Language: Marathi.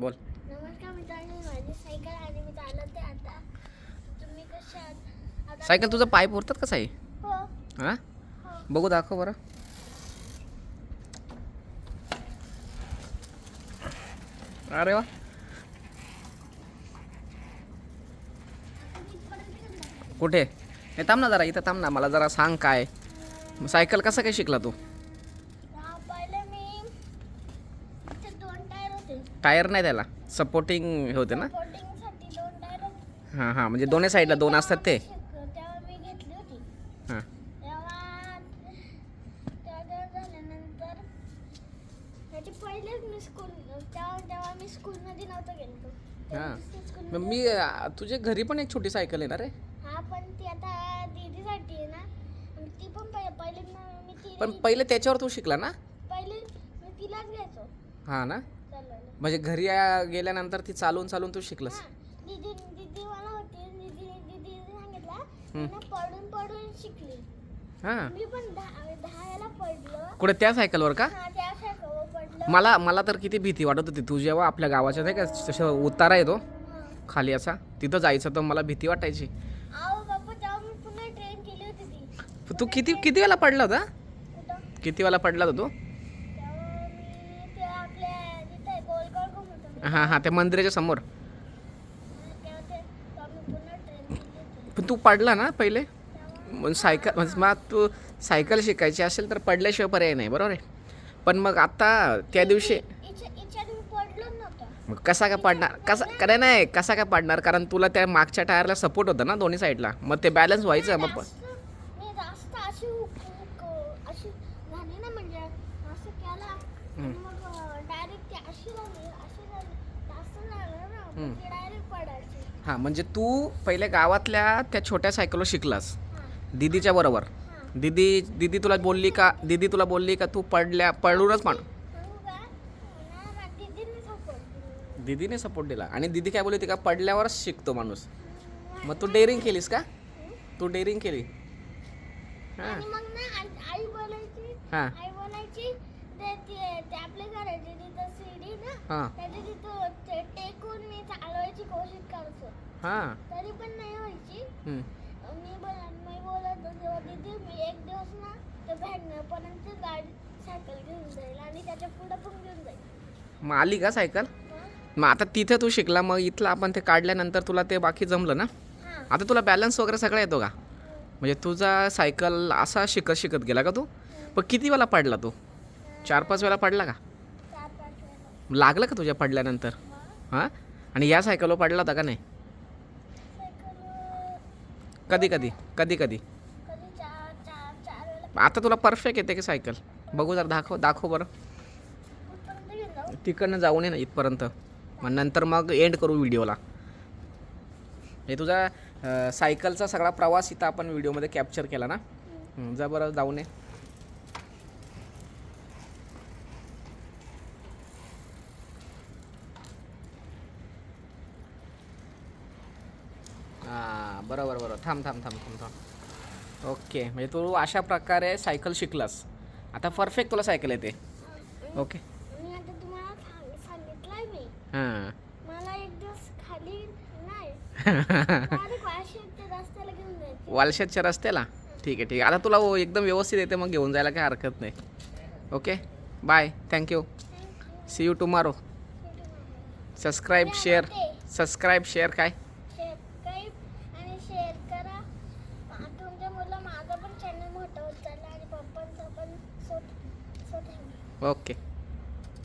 बोल. नमस्कार मित्रांनो माझी सायकल आणि मी चालवते आता. तुम्ही कशा आहात? आता सायकल तुझं पाय पुरतात का साई? हो. हा? हो. बघू दाखव बरं. अरे वा. कुठे? हे थांब ना जरा इथं थांब ना मला जरा सांग काय. सायकल कसं काय शिकला तू हा, पहिले मी इथे दोन टायर होते टायर नाही त्याला. सपोर्टिंग होते ना? हां हां म्हणजे दोन्ही साईडला दोन असतात ते? हां. हां. मी अं, तुझ्या घरी पण एक छोटी सायकल आहे? ना रे हा पण ती आता दीदीसाठी आहे ना. आणि ती पण पहि- पहिले त्याच्यावर तू शिकला ना? हां ना? चालवायला म्हणजे घरी आ- गेल्यानंतर ती चालून चालून तू शिकलस. हा दीदी दीदी मला होती दीदी दीदी सांगितलं मी ना पडून पडून शिकली. हां. मी पण दहा दहा वेळा पडलो. कुठे त्या सायकलवर का? हा त्या सायकलवर पडलो. मला मला तर किती भीती वाटत होती. तू जेव्हा आपल्या गावाच्या नाही का तसं उतारा येतो हा. खाली असा तिथं जायचं तर मला भीती वाटायची. अहो बाप्पा तेव्हा मी पुन्हा ट्रेन केली होती ती. तू किती किती वेळा पडला होता? कुठं? किती वेळा पडला होता तू तेव्हा मी ते आपल्या तिथे गोलगोल घुमत होतो हां हां त्या मंदिराच्या समोर. पण तू पडला ना पहिले? मग सायकल म्हणजे मग तू सायकल शिकायची असेल तर पडल्याशिवाय पर्याय नाही बरोबर आहे? पण मग आता त्या दिवशी मग कसा काय पडणार? कसा करे नाही कसा काय पडणार? कारण तुला त्या मागच्या टायरला सपोर्ट होता ना दोन्ही साईडला मग ते बॅलन्स व्हायचं मग प- जास्त- मी जास्त अशी हुक- हुक- अशी झाली ना म्हणजे असं केला आणि मग डायरेक्ट ती अशी झाली अशी झाली जास्त झालं ना मग ती डायरेक्ट पडायची हां म्हणजे तू पहिले गावातल्या त्या छोट्या सायकलवर शिकलास दिदीच्या बरोबर दिदी दीदी दीदी तुला बोलली का दीदी तुला बोलली का तू पडल्या पडूनच पण दिदीने दीदीने सपोर्ट दिला आणि दीदी काय बोलली होती का पडल्यावरच शिकतो माणूस मग तू डेअरिंग केलीस का तू डेअरिंग केली हां हां आई बोलायची ते ते ते आपल्या घराची तिथं सीडी ना हां. त्याच्या तिथं ते टेकून मी चालवायची कोशिश करतो. हां. तरी पण नाही व्हायची. हम्म. मी बोल मी बोलत होते दीदी मी एक दिवस ना ते भेटण्यापर्यंत गाडी सायकल घेऊन जाईल आणि त्याच्या पुढं पण घेऊन जाईल. मग आली का सायकल? मग आता तिथे तू शिकला मग इथलं आपण ते काढल्यानंतर तुला ते बाकी जमलं ना? हां. आता तुला बॅलन्स वगैरे सगळं येतो का? म्हणजे तुझा सायकल असा शिकत शिकत गेला का तू? पण किती वेळा पडला तू? चार पाच वेळा पडला का? लागलं का तुझ्या पडल्यानंतर? हां. आणि या सायकलवर पडला होता का नाही? कधी कधी कधी कधी? आता तुला परफेक्ट येते की सायकल? बघू जरा दाखव दाखव बरं. जाऊ. तिकडनं जाऊन ये ना इथपर्यंत. मग नंतर मग एंड करू व्हिडिओला. हे तुझा सायकलचा सगळा प्रवास इथं आपण व्हिडिओमध्ये कॅप्चर केला ना? जा बरं जाऊन ये हां बरोबर बरोबर. थांब थांब थांब थांब थांब. ओके म्हणजे तू अशा प्रकारे सायकल शिकलास. आता परफेक्ट तुला सायकल येते. ओके. मी आता तुम्हाला सांग सांगितलंय मी. हां. मला एक दिवस खाली नाही. डायरेक्ट वाशिमच्या रस्त्याला घेऊन जायचं. वालशेतच्या रस्त्याला? ठीक आहे ठीक आहे. आता तुला वो- एकदम व्यवस्थित येते मग घेऊन जायला काही हरकत नाही. Okay? Bye. Thank you see you tomorrow subscribe share subscribe share काय सबस्क्राईब आणि शेअर करा आ- तुमच्या मुलं माझं पण चॅनल मोठं होत आणि पप्पांचं पण ओके.